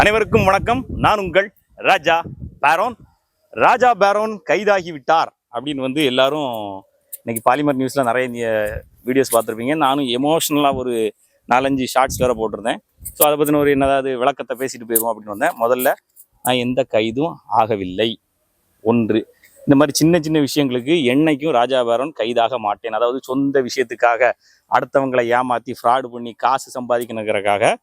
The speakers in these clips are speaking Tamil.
அனைவருக்கும் வணக்கம். நான் உங்கள் ராஜா பேரோன். ராஜா பேரோன் கைதாகி விட்டார் அப்படின்னு வந்து எல்லாரும் இன்னைக்கு பாலிமர் நியூஸ்ல நிறைய வீடியோஸ் பார்த்துருப்பீங்க. நானும் எமோஷ்னலாக ஒரு நாலஞ்சு ஷார்ட்ஸ் வேற போட்டிருந்தேன். ஸோ அதை பற்றின ஒரு என்னதாவது விளக்கத்தை பேசிட்டு போயிருவோம் அப்படின்னு வந்தேன். முதல்ல நான் எந்த கைதும் ஆகவில்லை. ஒன்று. இந்த மாதிரி சின்ன சின்ன விஷயங்களுக்கு என்னைக்கும் ராஜா பேரோன் கைதாக மாட்டேன். அதாவது சொந்த விஷயத்துக்காக அடுத்தவங்களை ஏமாத்தி ஃப்ராடு பண்ணி காசு சம்பாதிக்கணுங்கிறக்காக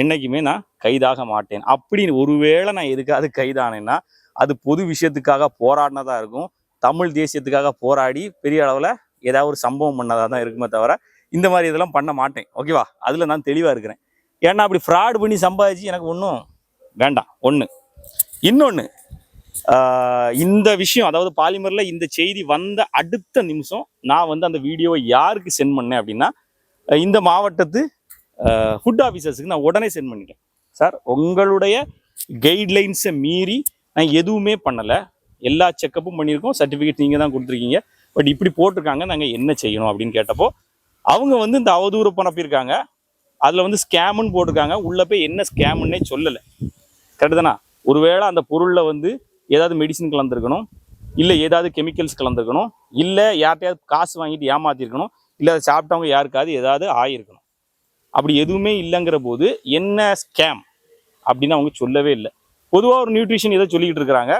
என்னைக்குமே நான் கைதாக மாட்டேன். அப்படி ஒருவேளை நான் எதுக்காவது கைதானேன்னா அது பொது விஷயத்துக்காக போராடினதாக இருக்கும். தமிழ் தேசியத்துக்காக போராடி பெரிய அளவில் ஏதாவது ஒரு சம்பவம் பண்ணதாக தான் இருக்குமே தவிர இந்த மாதிரி இதெல்லாம் பண்ண மாட்டேன். ஓகேவா அதில் நான் தெளிவாக இருக்கிறேன். ஏன்னா அப்படி ஃப்ராட் பண்ணி சம்பாதிச்சு எனக்கு ஒன்றும் வேண்டாம். ஒன்று இன்னொன்று இந்த விஷயம் அதாவது பாலிமரில் இந்த செய்தி வந்த அடுத்த நிமிஷம் நான் வந்து அந்த வீடியோவை யாருக்கு சென்ட் பண்ணேன் அப்படின்னா இந்த மாவட்டத்து ஃபுட் ஆஃபீஸர்ஸுக்கு நான் உடனே சென்ட் பண்ணிட்டேன் சார் உங்களுடைய கைட்லைன்ஸை மீறி நான் எதுவுமே பண்ணலை. எல்லா செக்கப்பும் பண்ணியிருக்கோம். சர்டிஃபிகேட் நீங்கள் தான் கொடுத்துருக்கீங்க. பட் இப்படி போட்டிருக்காங்க. நாங்கள் என்ன செய்யணும் அப்படின்னு கேட்டப்போ அவங்க வந்து இந்த அவதூறு பரப்பியிருக்காங்க. அதில் வந்து ஸ்கேமுன்னு போட்டிருக்காங்க. உள்ளே போய் என்ன ஸ்கேமுன்னே சொல்லலை. கரெக்டு தானா? ஒருவேளை அந்த பொருளில் வந்து ஏதாவது மெடிசின் கலந்துருக்கணும். இல்லை ஏதாவது கெமிக்கல்ஸ் கலந்துருக்கணும். இல்லை யார்கிட்டயாவது காசு வாங்கிட்டு ஏமாற்றிருக்கணும் இல்லை அதை சாப்பிட்டவங்க யாருக்காவது ஏதாவது ஆகிருக்கணும் அப்படி எதுவுமே இல்லைங்கிற போது என்ன ஸ்கேம் அப்படின்னு அவங்க சொல்லவே இல்லை. பொதுவாக ஒரு நியூட்ரிஷன் ஏதோ சொல்லிக்கிட்டு இருக்கிறாங்க.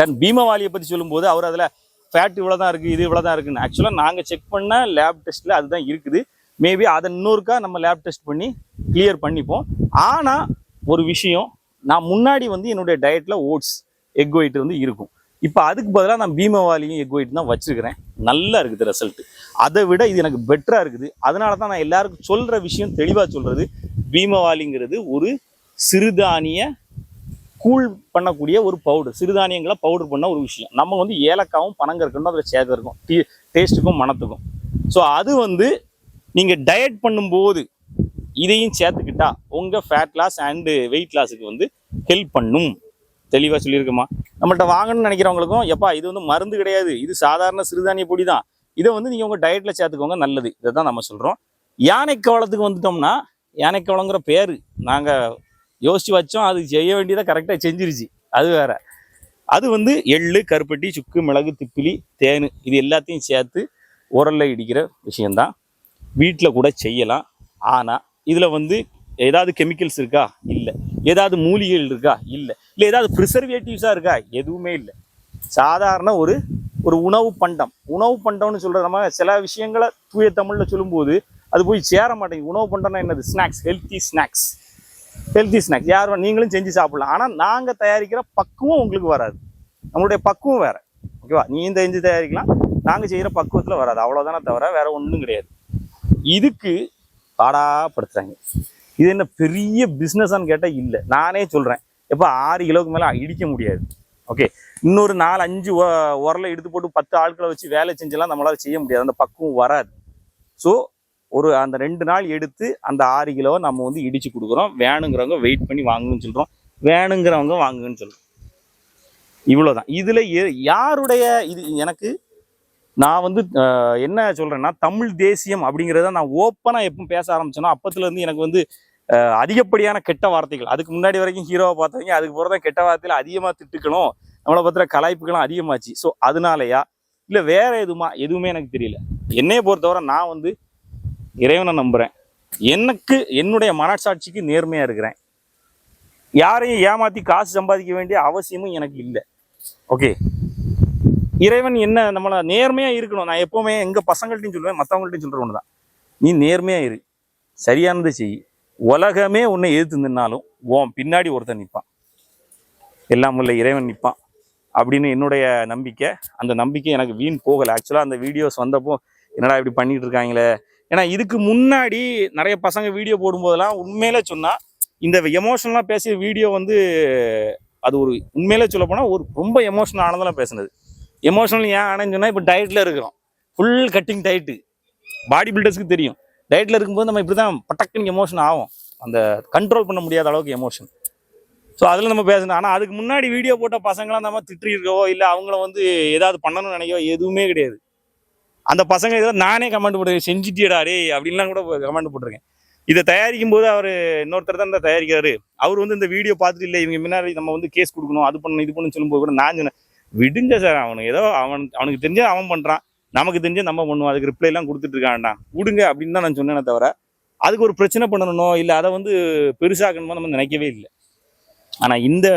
தென் பீமவாலியை பற்றி சொல்லும்போது அவர் அதில் ஃபேட் இவ்வளோ தான் இருக்குது இது இவ்வளோ தான் இருக்குன்னு ஆக்சுவலாக நாங்கள் செக் பண்ண லேப் டெஸ்ட்டில் அதுதான் இருக்குது. மேபி அதை இன்னொருக்கா நம்ம லேப் டெஸ்ட் பண்ணி கிளியர் பண்ணிப்போம். ஆனால் ஒரு விஷயம் நான் முன்னாடி வந்து என்னுடைய டயட்டில் ஓட்ஸ் எக் ஒயிட் வந்து இருக்கும். இப்போ அதுக்கு பதிலாக நான் பீமவாலியும் எக் ஒயிட் தான் வச்சுருக்கிறேன். நல்லா இருக்குது ரிசல்ட் அதை விட இது எனக்கு பெட்டராக இருக்குது. அதனால தான் நான் எல்லாருக்கும் சொல்கிற விஷயம் தெளிவாக சொல்கிறது பீமவாலிங்கிறது ஒரு சிறுதானிய கூழ் பண்ணக்கூடிய ஒரு பவுடர் சிறுதானியங்களை பவுடர் பண்ண ஒரு விஷயம். நம்ம வந்து ஏலக்காவும் பனங்கற்கண்டும் அதில் சேர்த்துருக்கோம் டீ டேஸ்ட்டுக்கும் மணத்துக்கும். ஸோ அது வந்து நீங்கள் டயட் பண்ணும்போது இதையும் சேர்த்துக்கிட்டா உங்கள் ஃபேட் லாஸ் அண்டு வெயிட் லாஸுக்கு வந்து ஹெல்ப் பண்ணும். தெளிவாக சொல்லியிருக்குமா? நம்மள்ட்ட வாங்கணும்னு நினைக்கிறவங்களுக்கும் எப்பா இது வந்து மருந்து கிடையாது. இது சாதாரண சிறுதானிய பொடி தான். இதை வந்து நீங்கள் உங்கள் டயட்டில் சேர்த்துக்கோங்க நல்லது. இதை தான் நம்ம சொல்கிறோம் யானை கவளத்துக்கு வந்துட்டோம்னா யானை கவளங்கிற பேர் நாங்கள் யோசித்து வச்சோம். அது செய்ய வேண்டியதை கரெக்டாக செஞ்சிருச்சு. அது வேற. அது வந்து எள்ளு கருப்பட்டி சுக்கு மிளகு திப்பிலி தேன் இது எல்லாத்தையும் சேர்த்து உரலில் இடிக்கிற விஷயந்தான் வீட்டில் கூட செய்யலாம். ஆனால் இதில் வந்து ஏதாவது கெமிக்கல்ஸ் இருக்கா? இல்லை. ஏதாவது மூலிகைகள் இருக்கா? இல்லை. இல்லை ஏதாவது ப்ரிசர்வேட்டிவ்ஸாக இருக்கா? எதுவுமே இல்லை. சாதாரண ஒரு ஒரு உணவு பண்டம். உணவு பண்டம்னு சொல்கிற நம்ம சில விஷயங்களை தூய தமிழில் சொல்லும்போது அது போய் சேர மாட்டேங்குது. உணவு பண்டம்னா என்னது? Snacks healthy snacks healthy snacks யார் நீங்களும் செஞ்சு சாப்பிடலாம். ஆனால் நாங்கள் தயாரிக்கிற பக்குவம் உங்களுக்கு வராது. நம்மளுடைய பக்குவம் வேறு. ஓகேவா? நீ இந்த செஞ்சு தயாரிக்கலாம். நாங்கள் செய்கிற பக்குவத்தில் வராது. அவ்வளோதானே தவிர வேறு ஒன்றும் கிடையாது. இதுக்கு பாடாப்படுத்துறாங்க இது என்ன பெரிய பிஸ்னஸான்னு கேட்டால் இல்லை. நானே சொல்கிறேன் எப்போ ஆறு கிலோவுக்கு மேலே இடிக்க முடியாது. ஓகே இன்னொரு நாலு அஞ்சு உரலை எடுத்து போட்டு பத்து ஆட்களை வச்சு வேலை செஞ்செல்லாம் நம்மளால் செய்ய முடியாது. அந்த பக்குவம் வராது. ஸோ ஒரு அந்த ரெண்டு நாள் எடுத்து அந்த ஆறு கிலோவை நம்ம வந்து இடித்து கொடுக்குறோம். வேணுங்கிறவங்க வெயிட் பண்ணி வாங்குன்னு சொல்கிறோம் வேணுங்கிறவங்க வாங்குன்னு சொல்கிறோம் இவ்வளோதான் இதில் யாருடைய இது எனக்கு நான் வந்து என்ன சொல்கிறேன்னா தமிழ் தேசியம் அப்படிங்கிறத நான் ஓப்பனாக எப்போ பேச ஆரம்பிச்சேனோ அப்பத்துலேருந்து எனக்கு வந்து அதிகப்படியான கெட்ட வார்த்தைகள். அதுக்கு முன்னாடி வரைக்கும் ஹீரோவை பார்த்தவங்க அதுக்கு போகிறத கெட்ட வார்த்தையில் அதிகமாக திட்டுக்கணும். நம்மளை பற்றின கலாய்ப்புகளும் அதிகமாச்சு. ஸோ அதனாலயா? இல்லை வேற எதுவுமா எதுவுமே எனக்கு தெரியல. என்னையை பொறுத்தவரை நான் வந்து இறைவனை நம்புகிறேன் எனக்கு என்னுடைய மனசாட்சிக்கு நேர்மையாக இருக்கிறேன். யாரையும் ஏமாற்றி காசு சம்பாதிக்க வேண்டிய அவசியமும் எனக்கு இல்லை. ஓகே இறைவன் என்ன நம்மளை நேர்மையாக இருக்கணும். நான் எப்போவுமே எங்கள் பசங்கள்ட்டையும் சொல்லுவேன் மற்றவங்கள்ட்டையும் சொல்கிற ஒன்று தான் நீ நேர்மையாக இரு. சரியானதை செய். உலகமே உன்னை எதிர்த்து நின்னாலும் ஓம் பின்னாடி ஒருத்தன் நிற்பான் எல்லாம் உள்ள இறைவன் நிற்பான் அப்படின்னு என்னுடைய நம்பிக்கை. அந்த நம்பிக்கை எனக்கு வீண் போகலை. ஆக்சுவலாக அந்த வீடியோஸ் வந்தப்போ என்னடா இப்படி பண்ணிட்டு இருக்காங்களே? ஏன்னா இதுக்கு முன்னாடி நிறைய பசங்க வீடியோ போடும்போதெல்லாம் உண்மையில சொன்னால் இந்த எமோஷனலாக பேசிய வீடியோ வந்து அது ஒரு உண்மையிலே சொல்ல போனால் ஒரு ரொம்ப எமோஷனல் ஆனதெல்லாம் பேசுனது. எமோஷனல் ஏன் ஆனேன்னு சொன்னால் இப்போ டயட்டில் இருக்கிறோம். ஃபுல் கட்டிங் டயட்டு பாடி பில்டர்ஸ்க்கு தெரியும். டயட்டில் இருக்கும்போது நம்ம இப்படி தான் பட்டக்குன்னு எமோஷன் ஆகும். அந்த கண்ட்ரோல் பண்ண முடியாத அளவுக்கு எமோஷன் ஸோ அதில் நம்ம பேசணும். ஆனால் அதுக்கு முன்னாடி வீடியோ போட்ட பசங்களாம் நம்ம திட்டிருக்கவோ இல்லை அவங்கள வந்து ஏதாவது பண்ணணும்னு நினைக்கவோ எதுவுமே கிடையாது. அந்த பசங்க இதெல்லாம் நானே கமெண்ட் போட்டு செஞ்சுட்டியடா டேய் அப்படின்லாம் கூட கமெண்ட் போட்டிருக்கேன். இதை தயாரிக்கும் போது அவர் இன்னொருத்தர் தான் இந்த தயாரிக்கிறாரு. அவர் வந்து இந்த வீடியோ பார்த்துட்டு இல்லை இவங்க முன்னாடி நம்ம வந்து கேஸ் கொடுக்கணும் அது பண்ணணும் இது பண்ணணும் சொல்லும்போது கூட நான் சொன்னேன் விடுங்க சார் அவனுக்கு ஏதோ அவன் அவனுக்கு தெரிஞ்ச அவன் பண்ணுறான் நமக்கு தெரிஞ்ச நம்ம பண்ணுவோம். அதுக்கு ரிப்ளைலாம் எல்லாம் கொடுத்துட்டு இருக்கான்டா. விடுங்க அப்படின்னு தான் நான் சொன்னேனே தவிர அதுக்கு ஒரு பிரச்சனை பண்ணணும் இல்லை அதை வந்து பெருசாகணுமோ நம்ம நினைக்கவே இல்லை. ஆனால் இந்த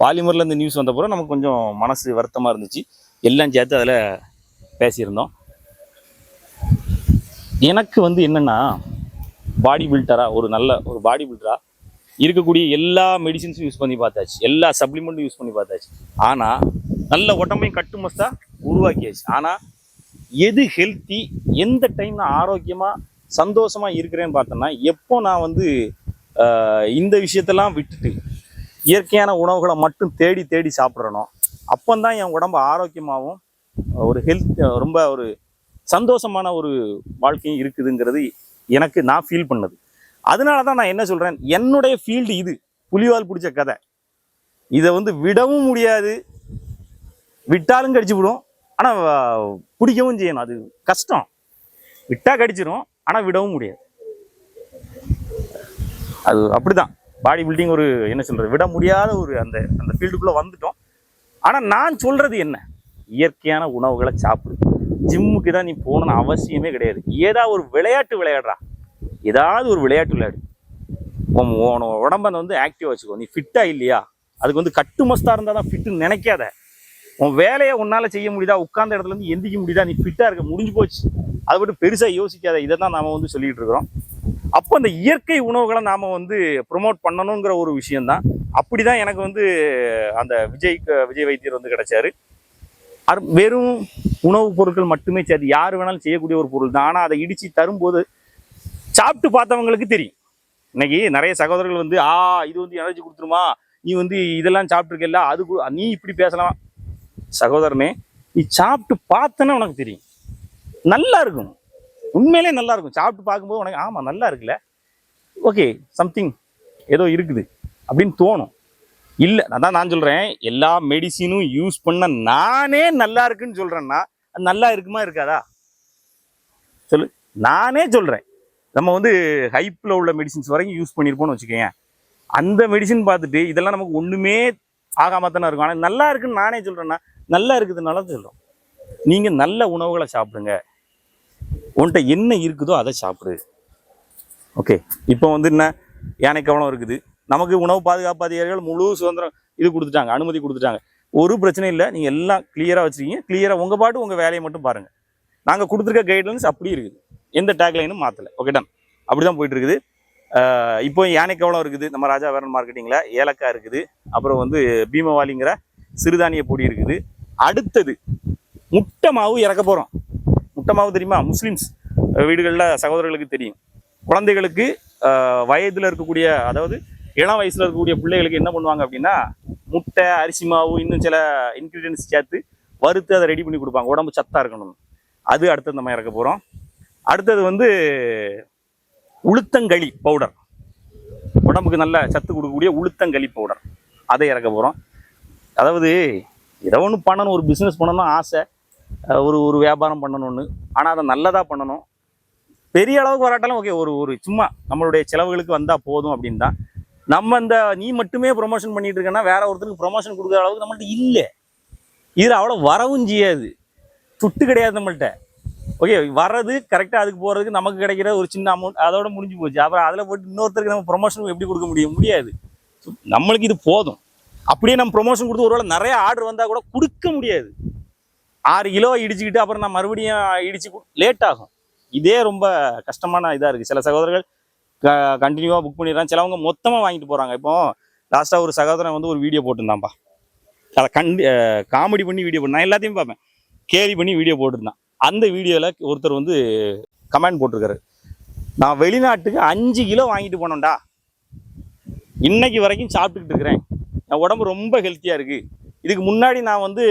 பாலிமரில் இந்த நியூஸ் வந்தப்பறம் நமக்கு கொஞ்சம் மனசு வருத்தமாக இருந்துச்சு. எல்லாம் சேர்த்து அதில் பேசியிருந்தோம். எனக்கு வந்து என்னென்னா பாடி பில்டராக ஒரு நல்ல ஒரு பாடி பில்டராக இருக்கக்கூடிய எல்லா மெடிசின்ஸும் யூஸ் பண்ணி பார்த்தாச்சு. எல்லா சப்ளிமெண்ட்டும் யூஸ் பண்ணி பார்த்தாச்சு. ஆனால் நல்ல உடம்பையும் கட்டுமஸ்தா உருவாக்கியாச்சு. ஆனால் எது ஹெல்த்தி எந்த டைம் நான் ஆரோக்கியமாக சந்தோஷமாக இருக்கிறேன்னு பார்த்தோன்னா எப்போ நான் வந்து இந்த விஷயத்தெல்லாம் விட்டுட்டு இயற்கையான உணவுகளை மட்டும் தேடி தேடி சாப்பிட்றனோ அப்போந்தான் என் உடம்பு ஆரோக்கியமாகவும் ஒரு ஹெல்த் ரொம்ப ஒரு சந்தோஷமான ஒரு வாழ்க்கையும் இருக்குதுங்கிறது எனக்கு நான் ஃபீல் பண்ணது. அதனால தான் நான் என்ன சொல்கிறேன் என்னுடைய ஃபீல்டு இது புலிவால் பிடிச்ச கதை. இதை வந்து விடவும் முடியாது விட்டாலும் கடிச்சு விடும். ஆனால் பிடிக்கவும் செய்யணும். அது கஷ்டம். விட்டால் கடிச்சிடும் ஆனால் விடவும் முடியாது. அது அப்படிதான். பாடி பில்டிங் ஒரு என்ன சொல்றது விட முடியாத ஒரு அந்த அந்த ஃபீல்டுக்குள்ளே வந்துட்டோம். ஆனால் நான் சொல்றது என்ன? இயற்கையான உணவுகளை சாப்பிடு. ஜிம்முக்கு தான் நீ போகணும்னு அவசியமே கிடையாது. ஏதாவது ஒரு விளையாட்டு விளையாடுறா. ஏதாவது ஒரு விளையாட்டு விளையாடு. உன் உன் உடம்ப வந்து ஆக்டிவாக வச்சுக்கோ. நீ ஃபிட்டாக இல்லையா? அதுக்கு வந்து கட்டுமஸ்தாக இருந்தால் தான் ஃபிட்டுன்னு நினைக்காத. உன் வேலையை உன்னால் செய்ய முடியுதா? உட்காந்த இடத்துல இருந்து எந்திக்க முடியுதா? நீ ஃபிட்டாக இருக்க முடிஞ்சு போச்சு. அதை விட்டு பெருசாக யோசிக்காத. இதை தான் நாம் வந்து சொல்லிகிட்டு இருக்கிறோம். அப்போ அந்த இயற்கை உணவுகளை நாம் வந்து ப்ரொமோட் பண்ணணுங்கிற ஒரு விஷயந்தான் அப்படி தான் எனக்கு வந்து அந்த விஜய் விஜய் வைத்தியர் வந்து கிடச்சாரு. அரு வெறும் உணவுப் பொருட்கள் மட்டுமே சரி யார் வேணாலும் செய்யக்கூடிய ஒரு பொருள் தான். ஆனால் அதை இடித்து தரும்போது சாப்பிட்டு பார்த்தவங்களுக்கு தெரியும். இன்னைக்கு நிறைய சகோதரர்கள் வந்து ஆ இது வந்து எனர்ஜி கொடுத்துருமா? நீ வந்து இதெல்லாம் சாப்பிட்ருக்கல அது நீ இப்படி பேசலாம். சகோதரனே நீ சாப்பிட்டு பார்த்தனா உனக்கு தெரியும். நல்லா இருக்கும். உண்மையிலே நல்லா இருக்கும். சாப்பிட்டு பார்க்கும்போது உனக்கு ஆமாம் நல்லா இருக்குல்ல. ஓகே சம்திங் ஏதோ இருக்குது அப்படின்னு தோணும். இல்லை அதான் நான் சொல்கிறேன் எல்லா மெடிசினும் யூஸ் பண்ண நானே நல்லா இருக்குன்னு சொல்கிறேன்னா அது நல்லா இருக்குமா இருக்காதா? சொல்லு. நானே சொல்கிறேன் நம்ம வந்து ஹைப்பில் உள்ள மெடிசின்ஸ் வரைக்கும் யூஸ் பண்ணியிருப்போம்னு வச்சுக்கோங்க அந்த மெடிசின் பார்த்துட்டு இதெல்லாம் நமக்கு ஒன்றுமே ஆகாம தானே இருக்கும். ஆனால் நல்லா இருக்குன்னு நானே சொல்கிறேன்னா நல்லா இருக்குதுனால சொல்கிறோம் நீங்கள் நல்ல உணவுகளை சாப்பிடுங்க. உன்கிட்ட என்ன இருக்குதோ அதை சாப்பிடு. ஓகே இப்போ வந்து என்ன? யானை கவனம் இருக்குது. நமக்கு உணவு பாதுகாப்பு அதிகாரிகள் முழு சுதந்திரம் இது கொடுத்துட்டாங்க அனுமதி கொடுத்துட்டாங்க. ஒரு பிரச்சனையும் இல்லை. நீங்கள் எல்லாம் கிளியராக வச்சுருக்கீங்க. கிளியராக உங்கள் பாட்டு உங்கள் வேலையை மட்டும் பாருங்கள் நாங்கள் கொடுத்துருக்க கைட்லைன்ஸ் அப்படி இருக்குது. எந்த டேக்லைனும் மாற்றலை ஓகே டன் அப்படி தான் போயிட்டு இருக்குது. இப்போ யானை கவலம் இருக்குது. நம்ம ராஜா வேரன் மார்க்கெட்டிங்கில் ஏலக்காய் இருக்குது. அப்புறம் வந்து பீமவாலிங்கிற சிறுதானிய பொடி இருக்குது. அடுத்தது முட்டை மாவு இறக்க போகிறோம் முட்டை மாவு தெரியுமா? முஸ்லீம்ஸ் வீடுகளில் சகோதரர்களுக்கு தெரியும். குழந்தைகளுக்கு வயதில் இருக்கக்கூடிய அதாவது இளம் வயசில் இருக்கக்கூடிய பிள்ளைகளுக்கு என்ன பண்ணுவாங்க அப்படின்னா முட்டை அரிசி மாவு இன்னும் சில இன்க்ரீடியன்ஸ் சேர்த்து வறுத்து அதை ரெடி பண்ணி கொடுப்பாங்க. உடம்பு சத்தாக இருக்கணும். அது அடுத்தது நம்ம இறக்க போகிறோம் அடுத்தது வந்து உளுத்தங்களி பவுடர் உடம்புக்கு நல்ல சத்து கொடுக்கக்கூடிய உளுத்தங்களி பவுடர் அதை இறக்க போகிறோம் அதாவது ஏதோ ஒன்று பண்ணணும் ஒரு பிஸ்னஸ் பண்ணணும் ஆசை. ஒரு ஒரு வியாபாரம் பண்ணணும்னு. ஆனால் அதை நல்லதாக பண்ணணும். பெரிய அளவுக்கு வராட்டாலும் ஓகே ஒரு ஒரு சும்மா நம்மளுடைய செலவுகளுக்கு வந்தால் போதும் அப்படின்னு தான் நம்ம இந்த நீ மட்டுமே ப்ரொமோஷன் பண்ணிட்டு இருக்கேன்னா வேற ஒருத்தருக்கு ப்ரொமோஷன் கொடுக்குற அளவுக்கு நம்மள்ட்ட இல்லை. இதில் அவ்வளோ வரவும் செய்யாது. துட்டு கிடையாது நம்மள்கிட்ட ஓகே வர்றது கரெக்டாக அதுக்கு போகிறதுக்கு நமக்கு கிடைக்கிற ஒரு சின்ன அமௌண்ட் அதோட முடிஞ்சு போச்சு. அப்புறம் அதில் போட்டு இன்னொருத்தருக்கு நம்ம ப்ரொமோஷன் எப்படி கொடுக்க முடியும்? முடியாது. நம்மளுக்கு இது போதும். அப்படியே நம்ம ப்ரொமோஷன் கொடுத்து ஒருவேளை நிறைய ஆர்டர் வந்தால் கூட கொடுக்க முடியாது. ஆறு கிலோ இடிச்சுக்கிட்டு அப்புறம் நான் மறுபடியும் இடிச்சு லேட் ஆகும். இதே ரொம்ப கஷ்டமான இதாக இருக்குது சில சகோதரர்கள் க கண்டினியூவாக புக் பண்ணிடுறாங்க. சிலவங்க மொத்தமாக வாங்கிட்டு போகிறாங்க இப்போ லாஸ்ட்டாக ஒரு சகோதரன் வந்து ஒரு வீடியோ போட்டிருந்தான்ப்பா. அதை கண்டி காமெடி பண்ணி வீடியோ பண்ண நான் எல்லாத்தையும் பார்ப்பேன். கேரி பண்ணி வீடியோ போட்டிருந்தான். அந்த வீடியோவில் ஒருத்தர் வந்து கமெண்ட் போட்டிருக்காரு. நான் வெளிநாட்டுக்கு அஞ்சு கிலோ வாங்கிட்டு போனோம்டா. இன்னைக்கு வரைக்கும் சாப்பிட்டுக்கிட்டு இருக்கிறேன். என் உடம்பு ரொம்ப ஹெல்த்தியாக இருக்குது இதுக்கு முன்னாடி நான் வந்து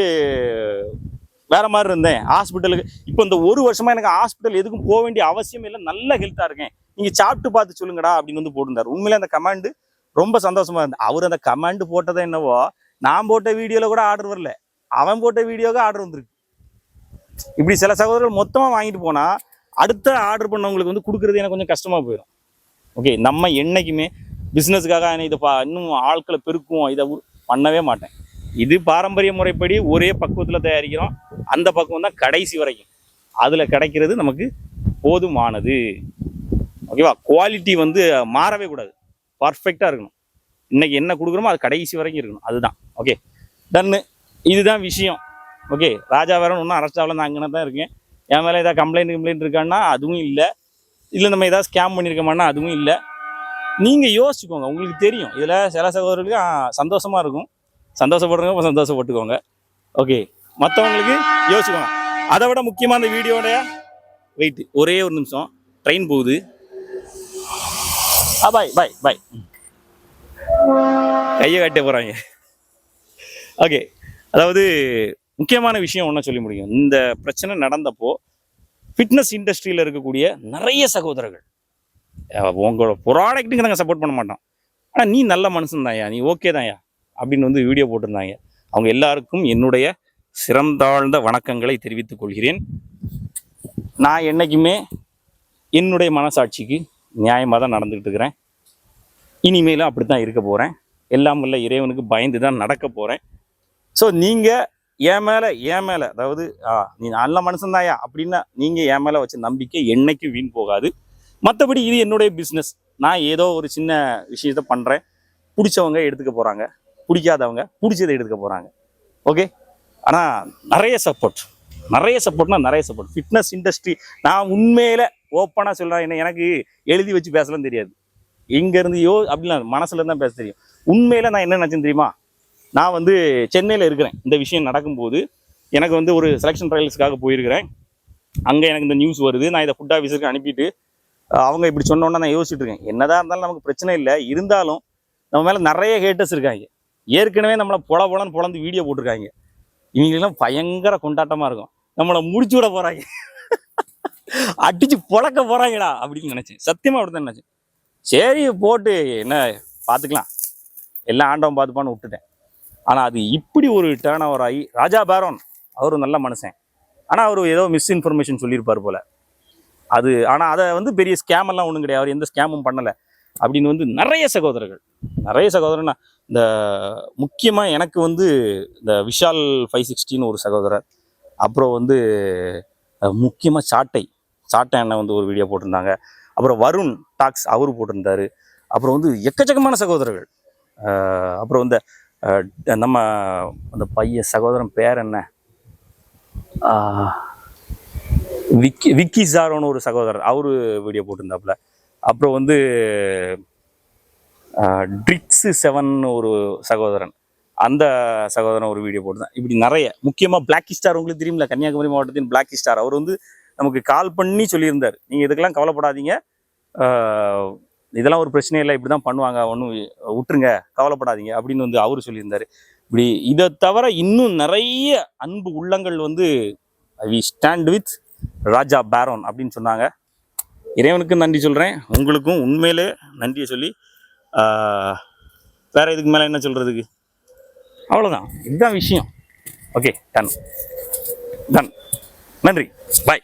வேற மாதிரி இருந்தேன். ஹாஸ்பிட்டலுக்கு இப்போ இந்த ஒரு வருஷமா எனக்கு ஹாஸ்பிட்டல் எதுக்கும் போக வேண்டிய அவசியம் இல்லை. நல்ல ஹெல்த்தாக இருக்கேன். நீங்கள் சாப்பிட்டு பார்த்து சொல்லுங்கடா அப்படின்னு வந்து போட்டிருந்தாரு. உண்மையிலே அந்த கமாண்டு ரொம்ப சந்தோஷமா இருந்தது. அவர் அந்த கமாண்டு போட்டதை என்னவோ நான் போட்ட வீடியோவில் கூட ஆர்டர் வரல. அவன் போட்ட வீடியோவுக்கு ஆர்டர் வந்திருக்கு. இப்படி சில சகோதரர்கள் மொத்தமாக வாங்கிட்டு போனால் அடுத்த ஆர்டர் பண்ணவங்களுக்கு வந்து கொடுக்குறது எனக்கு கொஞ்சம் கஷ்டமாக போயிடும். ஓகே நம்ம என்னைக்குமே பிஸ்னஸுக்காக இதை பா இன்னும் ஆட்களை பெருக்குவோம் இதை பண்ணவே மாட்டேன். இது பாரம்பரிய முறைப்படி ஒரே பக்குவத்தில் தயாரிக்கிறோம். அந்த பக்குவம் தான் கடைசி வரைக்கும். அதில் கிடைக்கிறது நமக்கு போதுமானது. ஓகேவா? குவாலிட்டி வந்து மாறவே கூடாது. பர்ஃபெக்டாக இருக்கணும். இன்றைக்கி என்ன கொடுக்குறோமோ அது கடைசி வரைக்கும் இருக்கணும். அதுதான். ஓகே? டன்னு இதுதான் விஷயம். ஓகே? ராஜா வேற ஒன்றும் அரெஸ்ட் நான் அங்கே தான் இருக்கேன். என் மேலே ஏதாவது கம்ப்ளைண்ட் கம்ப்ளைண்ட் இருக்கான்னா அதுவும் இல்லை. இல்லை நம்ம ஏதாவது ஸ்கேம் பண்ணியிருக்கோமான்னா அதுவும் இல்லை. நீங்கள் யோசிச்சுக்கோங்க உங்களுக்கு தெரியும். இதில் சில சகோதரர்களுக்கு சந்தோஷமாக இருக்கும். சந்தோஷப்படுறவங்க சந்தோஷப்பட்டுக்கோங்க. ஓகே மற்றவங்களுக்கு யோசிச்சுக்கோங்க. அதை விட முக்கியமாக அந்த வீடியோடைய வெயிட் ஒரே ஒரு நிமிஷம். ட்ரெயின் போகுது. ஆ பாய் பாய் பாய் கையை காட்ட போகிறாங்க ஓகே அதாவது முக்கியமான விஷயம் ஒன்றா சொல்லி முடியும். இந்த பிரச்சனை நடந்தப்போ ஃபிட்னஸ் இண்டஸ்ட்ரியில் இருக்கக்கூடிய நிறைய சகோதரர்கள் உங்களோட ப்ராடக்ட்டுக்கு நாங்கள் சப்போர்ட் பண்ண மாட்டோம். ஆனால் நீ நல்ல மனுஷன் தான்யா நீ ஓகே தான்யா அப்படின்னு வந்து வீடியோ போட்டிருந்தாங்க. அவங்க எல்லாருக்கும் என்னுடைய சிறந்தாழ்ந்த வணக்கங்களை தெரிவித்துக் கொள்கிறேன். நான் என்னைக்குமே என்னுடைய மனசாட்சிக்கு நியாயமாக தான் நடந்துக்கிட்டு இருக்கிறேன். இனிமேலும் அப்படி தான் இருக்க போகிறேன் எல்லாம் உள்ள இறைவனுக்கு பயந்து தான் நடக்க போகிறேன் ஸோ நீங்கள் என் மேலே என் மேலே அதாவது நீ நல்ல மனுஷன்தாயா அப்படின்னா நீங்கள் என் மேலே வச்ச நம்பிக்கை என்றைக்கும் வீண் போகாது. மற்றபடி இது என்னுடைய பிஸ்னஸ் நான் ஏதோ ஒரு சின்ன விஷயத்த பண்ணுறேன் பிடிச்சவங்க எடுத்துக்க போகிறாங்க பிடிக்காதவங்க பிடிச்சதை எடுத்துக்க போகிறாங்க ஓகே ஆனால் நிறைய சப்போர்ட் நிறைய சப்போர்ட்னா நிறைய சப்போர்ட் ஃபிட்னஸ் இண்டஸ்ட்ரி நான் உண்மையில் ஓப்பனாக சொல்கிறேன் என்ன எனக்கு எழுதி வச்சு பேசலாம் தெரியாது. இங்கேருந்து யோ அப்படிலாம் மனசுல தான் பேச தெரியும். உண்மையில் நான் என்ன நினச்சேன் தெரியுமா? நான் வந்து சென்னையில் இருக்கிறேன். இந்த விஷயம் நடக்கும்போது எனக்கு வந்து ஒரு செலெக்ஷன் ட்ரையல்ஸ்க்காக போயிருக்கிறேன். அங்கே எனக்கு இந்த நியூஸ் வருது. நான் இதை ஃபுட் ஆஃபீஸருக்கு அனுப்பிட்டு அவங்க இப்படி சொன்னோன்னே நான் யோசிச்சுட்டு இருக்கேன். என்னதான் இருந்தாலும் நமக்கு பிரச்சனை இல்லை. இருந்தாலும் நம்ம மேலே நிறைய ஹேட்டர்ஸ் இருக்காங்க. ஏற்கனவே நம்மளை பொல பொலன்னு பொழந்து வீடியோ போட்டிருக்காங்க. இவங்களெல்லாம் பயங்கர கொண்டாட்டமாக இருக்கும். நம்மளை முடிச்சு விட போகிறாங்க அடிச்சு பொழக்க போகிறாங்கடா அப்படின்னு நினச்சேன். சத்தியமாக அப்படி தான் நினச்சேன். சரி போட்டு என்ன பார்த்துக்கலாம். எல்லாம் ஆண்டவன் பார்த்துப்பான்னு விட்டுட்டேன். ஆனால் அது இப்படி ஒரு டேர்ன் ஓவர் ஆகி ராஜா பேரோன் அவரும் நல்ல மனுஷன். ஆனால் அவர் ஏதோ மிஸ்இன்ஃபர்மேஷன் சொல்லியிருப்பார் போல. அது ஆனால் அதை வந்து பெரிய ஸ்கேம் எல்லாம் ஒன்றும் கிடையாது. அவர் எந்த ஸ்கேமும் பண்ணலை. அப்படின்னு வந்து நிறைய சகோதரர்கள் நிறைய சகோதரனா இந்த முக்கியமாக எனக்கு வந்து இந்த விஷால் ஃபைவ் சிக்ஸ்டின்னு ஒரு சகோதரர் அப்புறம் வந்து முக்கியமாக சாட்டை சாட்டை அண்ணன் வந்து ஒரு வீடியோ போட்டிருந்தாங்க. அப்புறம் வருண் டாக்ஸ் அவரு போட்டிருந்தாரு. அப்புறம் வந்து எக்கச்சக்கமான சகோதரர்கள். அப்புறம் இந்த நம்ம அந்த பையன் சகோதரன் பேர் என்ன? விக்கி விக்கி சாரோன்னு ஒரு சகோதரர் அவரு வீடியோ போட்டிருந்தாப்புல. அப்புறம் வந்து ட்ரிக்ஸு செவன் ஒரு சகோதரன் அந்த சகோதரன் ஒரு வீடியோ போட்டிருந்தேன். இப்படி நிறைய முக்கியமாக பிளாக்கி ஸ்டார் உங்களுக்கு தெரியுமில்ல கன்னியாகுமரி மாவட்டத்தின் பிளாக்கி ஸ்டார் அவர் வந்து நமக்கு கால் பண்ணி சொல்லியிருந்தார். நீங்கள் இதுக்கெல்லாம் கவலைப்படாதீங்க. இதெல்லாம் ஒரு பிரச்சனை இல்லை இப்படி தான் பண்ணுவாங்க ஒன்றும் விட்டுருங்க கவலைப்படாதீங்க அப்படின்னு வந்து அவர் சொல்லியிருந்தார். இப்படி இதை தவிர இன்னும் நிறைய அன்பு உள்ளங்கள் வந்து வி ஸ்டாண்ட் வித் ராஜா பேரோன் அப்படின்னு சொன்னாங்க. இறைவனுக்கும் நன்றி சொல்கிறேன் உங்களுக்கும் உண்மையிலே நன்றியை சொல்லி வேறு இதுக்கு மேலே என்ன சொல்கிறதுக்கு அவ்வளோதான் இதுதான் விஷயம். ஓகே டன் டன் நன்றி. பாய்